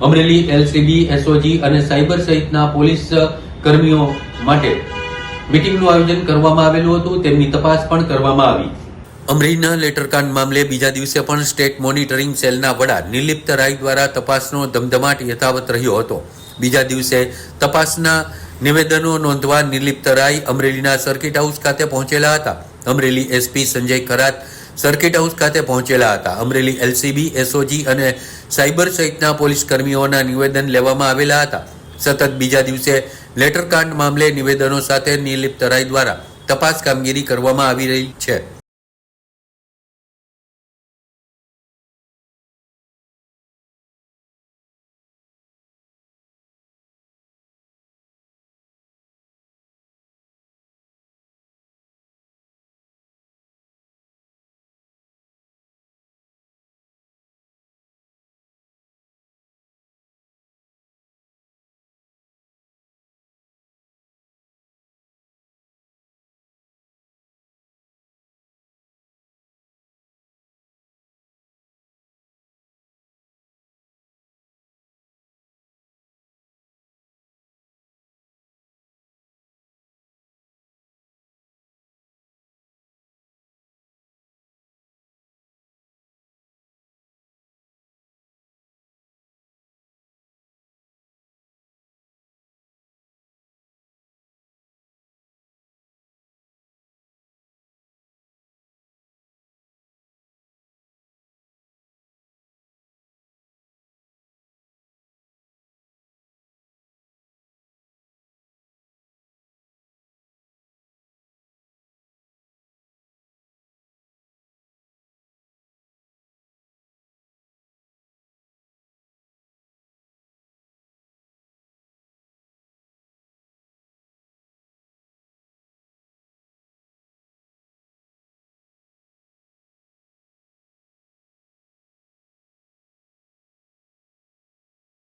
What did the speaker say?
Amreli, LCB, SOG અને cyber સહિતના police કર્મીઓ માટે મિટિંગનું આયોજન કરવામાં આવેલું હતું. તેમની તપાસ પણ કરવામાં આવી. અમરેલીના લેટરકાંડ મામલે બીજા દિવસે પણ સ્ટેટ મોનિટરિંગ સેલના વડા નિર્લિપ્ત રાય દ્વારા તપાસનો ધમધમાટ યથાવત રહ્યો હતો. બીજા દિવસે તપાસના નિવેદનો નોંધવા નિર્લિપ્ત રાય અમરેલીના સર્કિટ હાઉસ ખાતે પહોંચેલા હતા. Amreli SP Sanjay Kharat circuit house ખાતે પહોંચેલા હતા. અમરેલી એલસીબી, એસઓજી અને સાયબર સહિતના પોલીસ કર્મીઓના નિવેદન લેવામાં આવેલા હતા. સતત બીજા દિવસે લેટરકાંડ મામલે નિવેદનો સાથે નિર્લિપ્ત રાય દ્વારા તપાસ કામગીરી કરવામાં આવી રહી છે.